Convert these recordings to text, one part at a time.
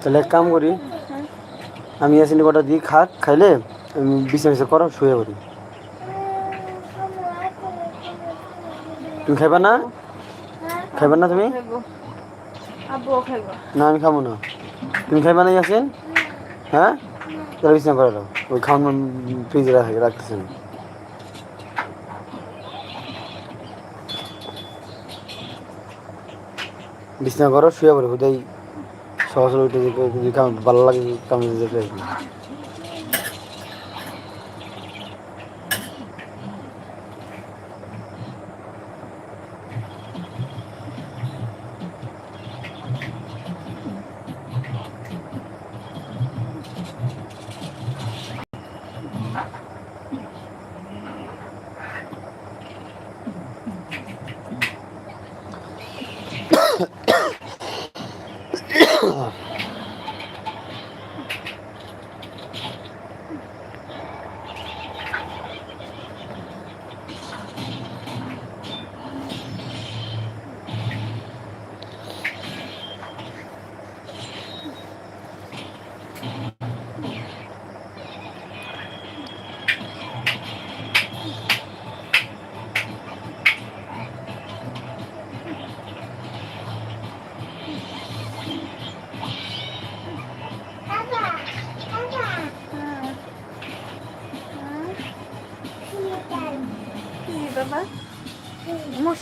তাহলে এক কাম করি আমি আসিনি কটা দিই খাক খাইলে আমি বিছে বিছে করো শুয়ে পড়ি। তুমি খাইবা না? খাইবা না তুমি? না আমি খাব না। তুমি খাইবা না ইয়াসিন? হ্যাঁ? তাহলে বিছনা করে দাও। ওই খাওয়ান ফ্রিজে রাখে রাখতেছেন বিছনা করো শুয়ে পড়ে হুদাই সহজ ভালো লাগে কাম যেতে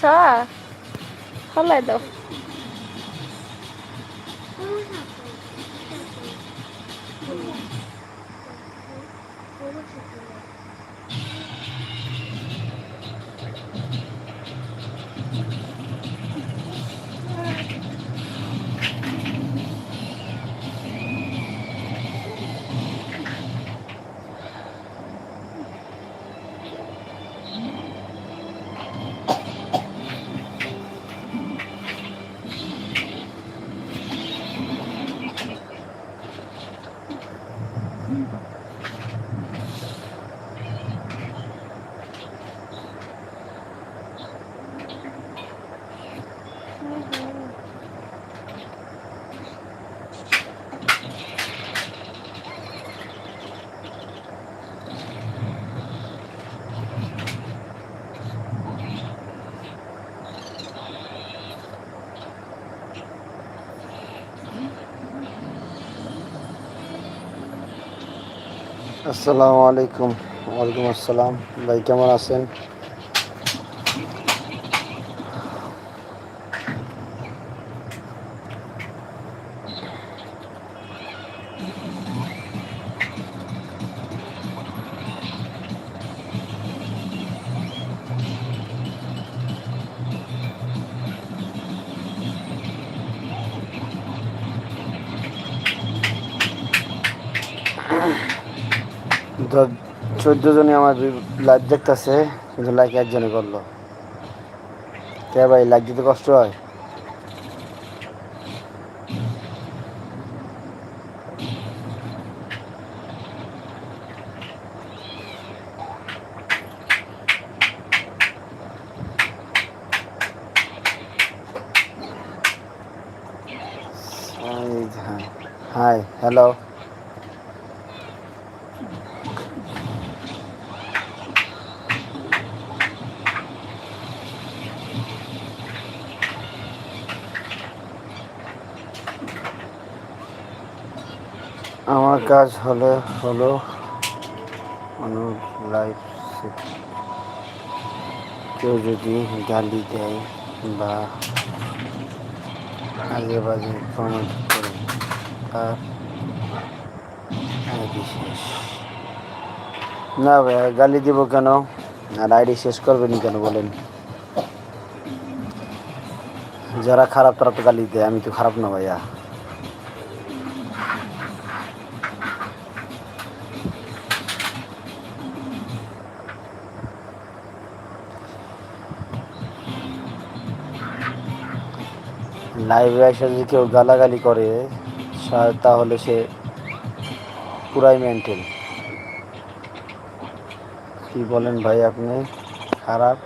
啥？好累的。আসসালামু আলাইকুম। ওয়ালাইকুম আসসালাম। ভাই কেমন আছেন? চোদ্দ জনে আমার লাইভ দেখতেছে, কিন্তু লাইক একজনে করল। কে ভাই লাইক দিতে কষ্ট হয়? হাই হ্যালো আমার কাজ হলে হলো লাইফ কেউ যদি গালি দেয় বা আগে বাজে কমেন্ট করে, তার আইডি শেষ। না ভাইয়া গালি দিব কেন? আর আইডি শেষ করবেনি কেন বলেন? যারা খারাপ তারা তো গালি দেয়, আমি তো খারাপ না ভাইয়া। লাইভে এসে যদি কেউ গালাগালি করে তাহলে সে পুরাই মেন্টেল কি বলেন ভাই আপনি? খারাপ?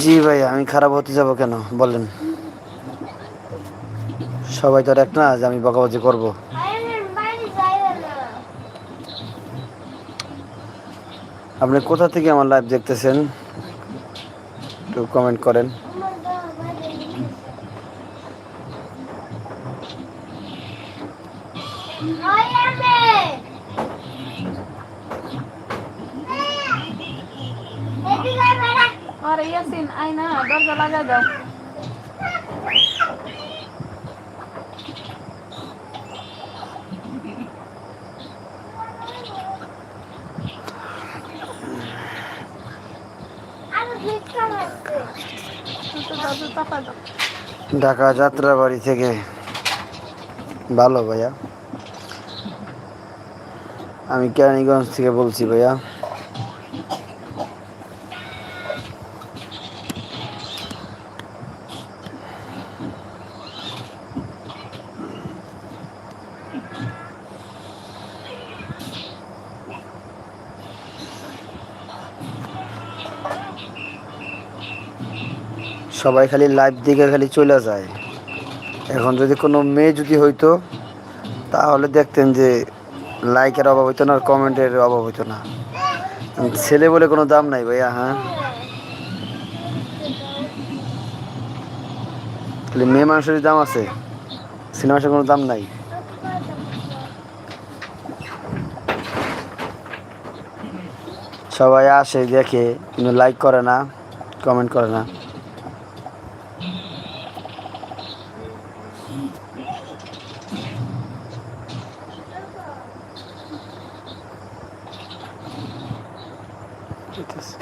জি ভাই, আমি খারাপ হতে যাব কেন? বলেন। সবাই তো আর এক না যে আমি বকাবাজি করব। আপনি কোথা থেকে আমার লাইভ দেখতেছেন? একটু কমেন্ট করেন। আর ইয়াসিন আই না, দরজা লাগাই দাও তো দাদু চাপা দাও ঢাকা যাত্রাবাড়ি থেকে। ভালো ভাইয়া। আমি কেরানীগঞ্জ থেকে বলছি ভাইয়া। সবাই খালি লাইভ দিকে খালি চলে যায়। এখন যদি কোনো মেয়ে যদি হইতো, তাহলে দেখতেন যে লাইকের অভাব হইতো না আর কমেন্টের অভাব হইতো না। ছেলে বলে কোনো দাম নাই ভাইয়া হ্যাঁ? খালি মেয়ে মানুষের দাম আছে ছেলে মানুষের কোনো দাম নাই। সবাই আসে দেখে, কিন্তু লাইক করে না কমেন্ট করে না। ঠিক আছে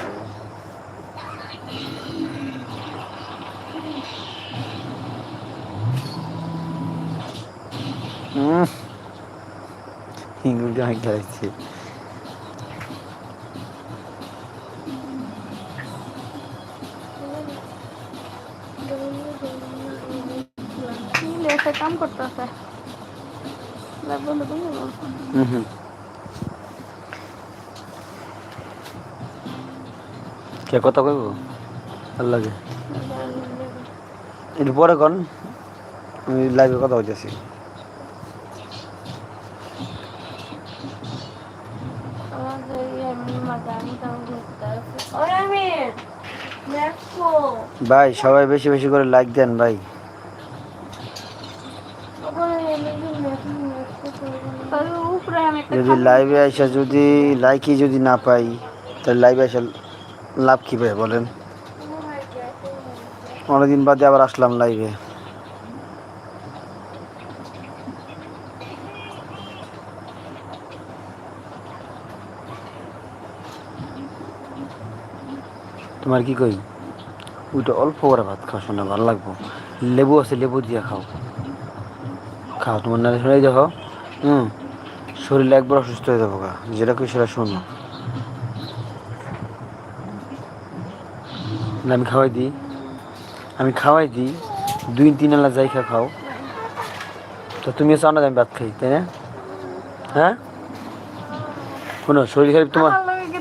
হুম হিঙ্গুর গান কে কথা কইব? ভালো লাগে। একটু পরে কন আমি লাইভে কথা হইতেছি ভাই সবাই বেশি বেশি করে লাইক দেন ভাই উপরে আমি একটা যদি লাইভে আইসা যদি লাইকই যদি না পাই, তাহলে লাইভে আইসা লাভ কী ভাই বলেন? অনেকদিন বাদে আবার আসলাম লাইভে তোমার কি কই? ওইটা অল্প করে ভাত খাও, শোনা ভালো লাগবো। লেবু আছে, লেবু দিয়ে খাও। খাও, তোমার না শুনে দেখো হুম। শরীর একবার অসুস্থ হয়ে যাব গা। যেটা কই সেটা শোনো। না আমি খাওয়াই দিই। আমি খাওয়াই দিই। দুই তিন আলা জায়গা খাও। তো তুমি চাও না আমি ভাত খাই তাই না? হ্যাঁ? শোনো শরীর খারাপ তোমার কি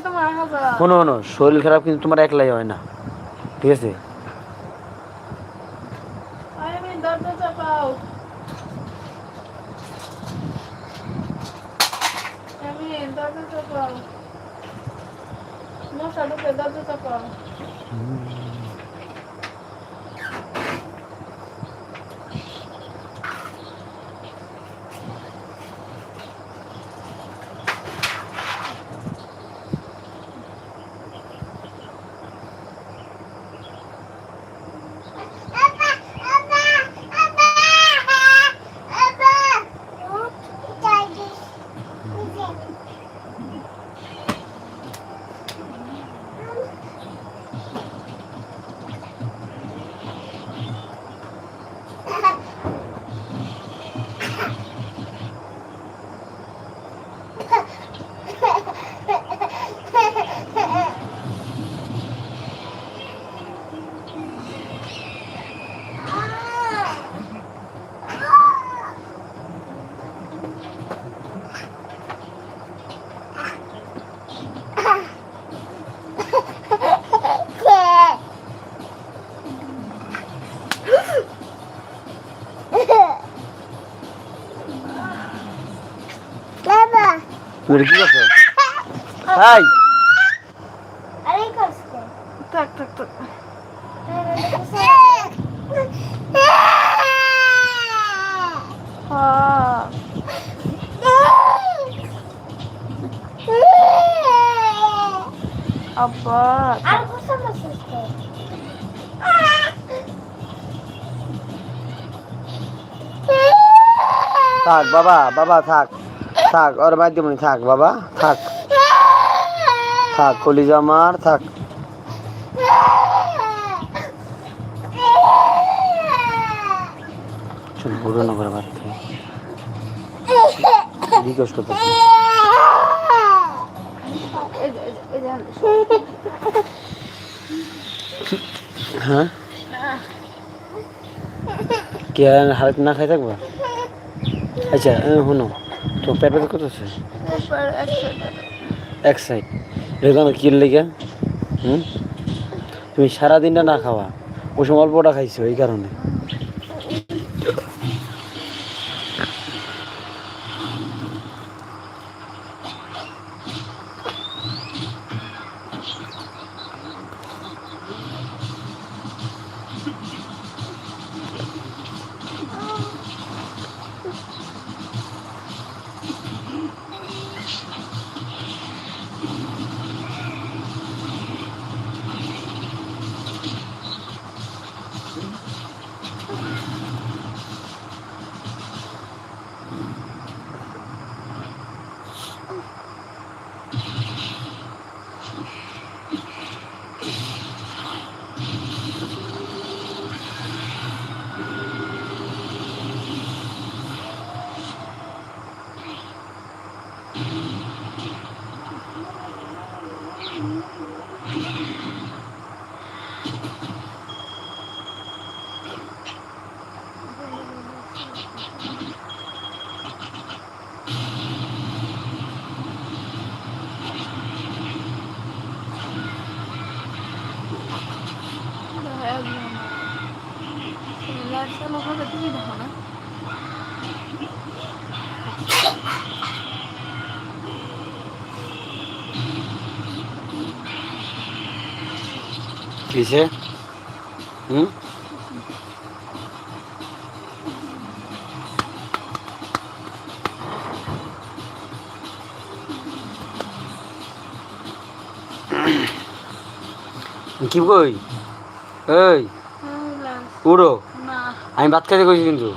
শোনো শোনো শরীর খারাপ কিন্তু তোমার একলাই হয় না। ঠিক আছে? তুমি কি করছ হাই আরে করছে থাক থাক থাক। হ্যাঁ। আব্বা। আর কোসা মাসছে থাক বাবা বাবা থাক। থাক, ওর মাধ্যমে থাক, বাবা, থাক। থাক, কলিজা আমার থাক। বুড়ো না করে বাদ এই যে হ্যাঁ? কে হালক না খাই থাকবা? আচ্ছা শুনো। তো পেট ব্যথা আছে? এক সাইড এখানে কিল লেগে? হুম? তুমি সারাদিনটা না খাওয়া ওই সময় অল্পটা খাইছো এই কারণে লাইট চালু হবে তুমি দেখো না কিসে হুম? কি কই এই উড়ো। আমি ভাত খাইতে কইছি কিন্তু।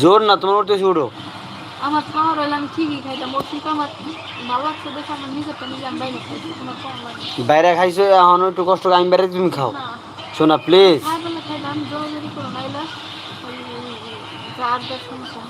জোর না তোমার উঠতেছি উড়ো। আমার খাওয়ার হইলে আমি ঠিকই খাইতাম ওর থেকে আমার ভালো লাগছে দেখে আমার নিজের তো নিজে আমি বাইরে খাইছি তোমার কম লাগে বাইরে খাইছো এখন একটু কষ্ট আমি বাইরে তুমি খাও। শোনা প্লিজ খাই বেলা খাইতাম জোর জোরি করো নাইলে ওই সমস্যা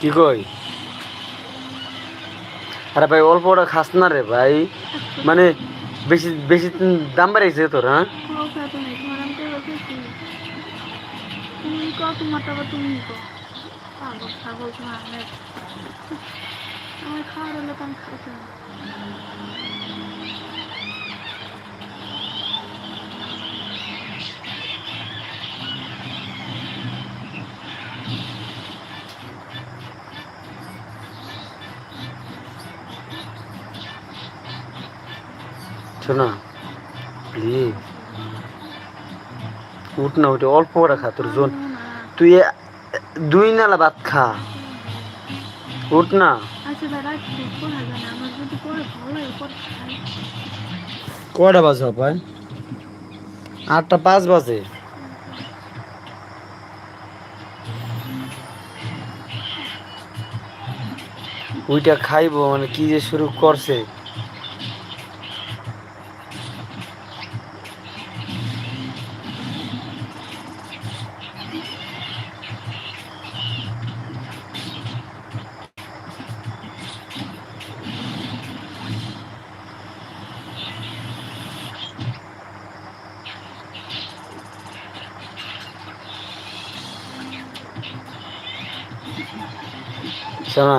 কি কই? আরে ভাই অল্প ওটা খাস না রে ভাই। মানে বেশি বেশি দাম বাড়াইছে তোর হ্যাঁ? আমার খাওয়ার হলে আমি খাইতে শোনা প্লিজ উঠ না উঠে অল্প ওটা খা তোর জোন। তুই দুই নালা ভাত খা। উঠ না। আচ্ছা কয়টা বাজে ভাই আটটা পাঁচ বাজে। ওইটা খাইবো মানে কি যে শুরু করছে। শোনা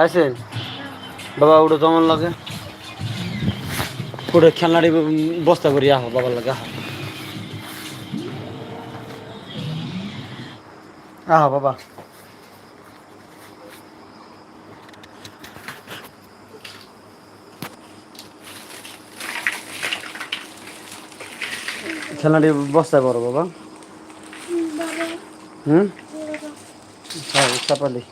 আছেন বাবা ওটা কেমন লাগে ওটা খেলনাটি বস্তা করি আহ বাবার লাগে আহ। আহ বাবা। খেলনাটি বস্তায় বড় বাবা। হুম? হ্যাঁ চাপালি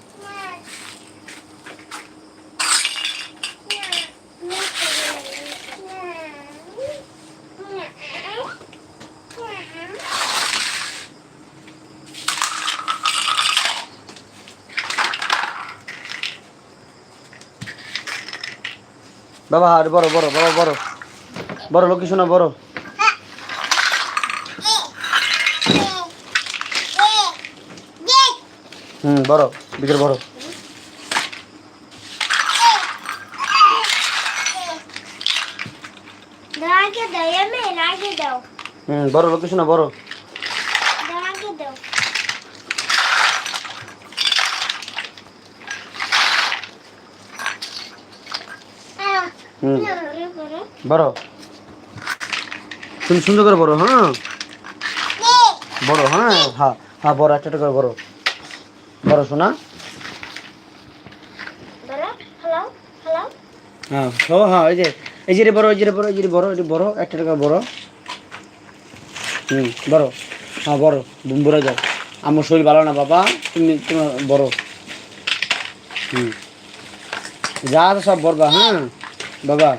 বাবা আর বড় বড় বাবা বড়। বড় লোক শোনা বড়। হুম বড় বিকেল বড়। হুম বড় লোক শোনা বড় দাঁড়াকে দাও আহ, হুম। বড়। তুমি সুন্দর করে বড় হ্যাঁ? বড় হ্যাঁ? হ্যাঁ হ্যাঁ বড় একটা করে বড়। বড় শোনা। হ্যাঁ ও হ্যাঁ এই যে এই যে বড় এই যে বড় এই যে বড় যে বড় একটা টাকা বড়। হুম বড়। হ্যাঁ বড় বড় যাও। আমার শরীর ভালো না বাবা তুমি তোমার বড়। হুম। যা সব বড়বা হ্যাঁ? বাবা।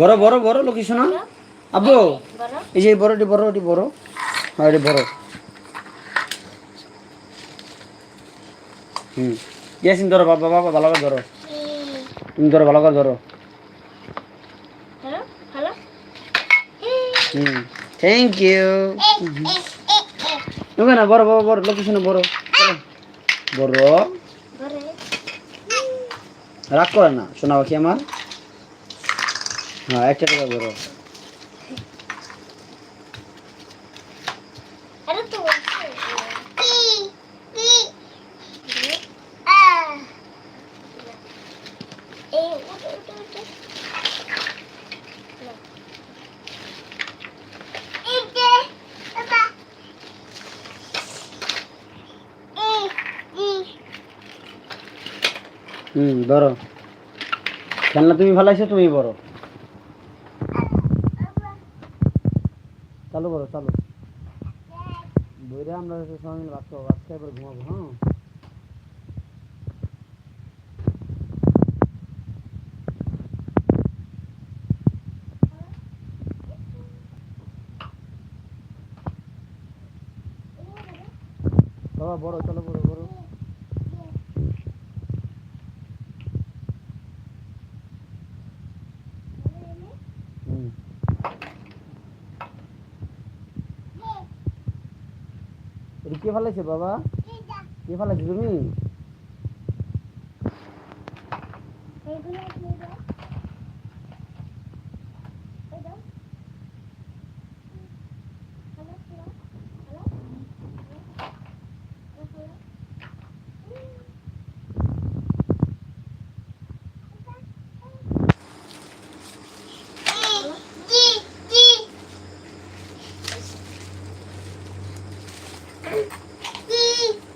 বড় বড় বড় লোকি শোনা। আব্বু এই যে বড়টি বড় এটি বড়। হ্যাঁ এটি বড়। হুম। ইয়াসিন ধরো বাবা বাবা ভালো করে ধরো। তুমি ধরো ভালো করে ধরো। হুম থ্যাংক ইউ। ওকে না বড় বড় বড় লোকেশন। বড় বড়। রাগ করে না শোনা পাখি আমার হ্যাঁ একটা টাকা বড় আরে তো বলছে। কি, কি। আহ। এই, উঠো, উঠো, উঠো। না। এই যে, বাবা। এই, এই। বড় খেলনা তুমি ভালো আছো তুমি বড়। চালু করো, চালু। বইরে আমরা সবাই মিলে ভাত খাব ঘুমাবো হ্যাঁ? বাবা, বড়, চলো বড় বড় হুম এটা কে ফালাইছে বাবা? কে ফালাইছে তুমি এইগুলো দিয়ে দাও। এই দাও। Hello, hello, hello. Hello, hello. জি, জি। বি,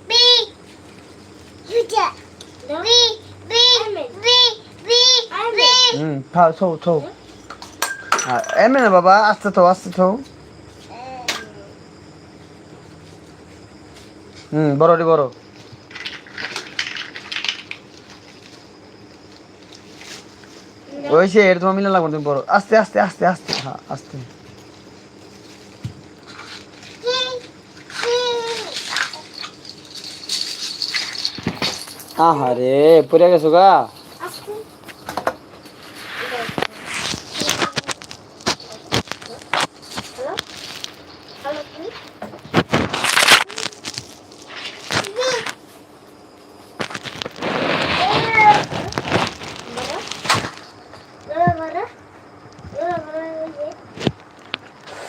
বি। Yuja. বি, বি, বি, বি, বি। থাও থো বাবা, আস্তে থো আস্তে থো। হুম, বড় সে এর তোমার মিলে লাগবে তুমি বড়। আস্তে আস্তে আস্তে আস্তে। হ্যাঁ আস্তে। গেছো গা হ্যালো হ্যালো কি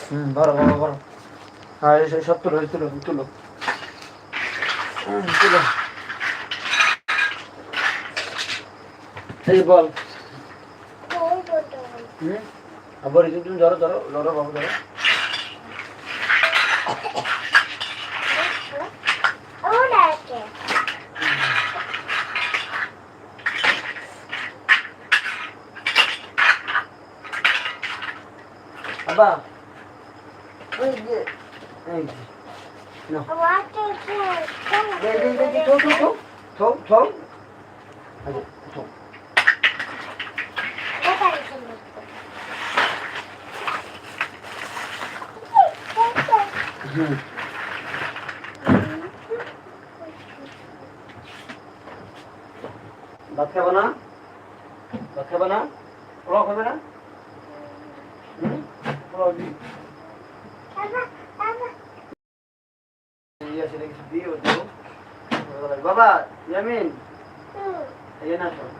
হুম বড় বড় বড় হ্যাঁ এই সব তুলো তুলো তুলো তুলো এই বল। আবার তুমি ধরো ধরো ধরো বাবু, ধরো। ওই যে ভাত খাব না? ভাত খাব না? পোলাও খাবে না? পোলাও দি এই আছে দেখছি দিও দিও বাবা ইয়ামিন এই না শোন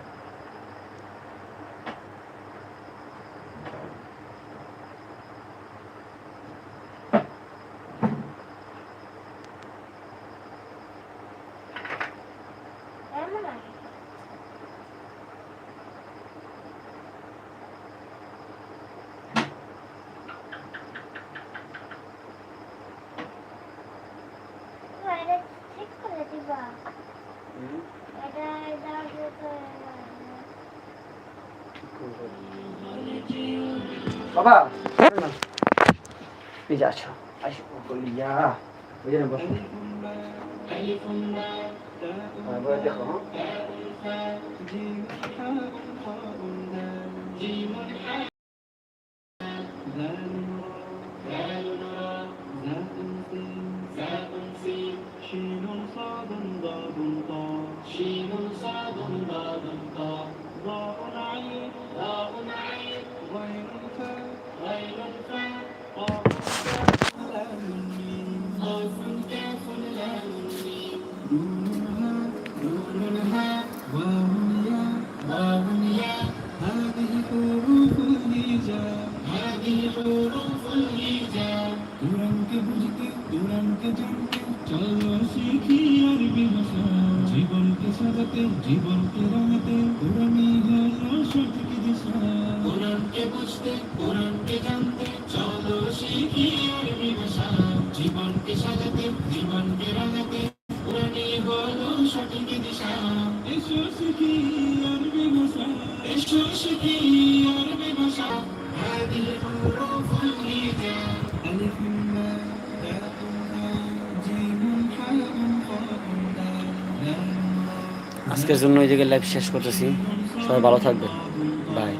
হুম বাবা শোনো না। এই যে আসো আসো বলিয়া ওই জন্য বসো হ্যাঁ, বলে দেখো হ্যাঁ। চলো শিখি আরবি ভাষা জীবনকে সাজাতে জীবনকে রাঙাতে কোরআনই হলো সঠিক দিশা। কোরআনকে বুঝতে কোরআনকে জানতে চলো শিখি আরবি ভাষা জীবনকে সাজাতে জীবনকে রাঙাতে কোরআনই হলো সঠিক দিশা। এসো শিখি আরবি ভাষা এসো শিখি আজকের জন্য এই জায়গায় লাইভ শেষ করতেছি। সবাই ভালো থাকবেন। বাই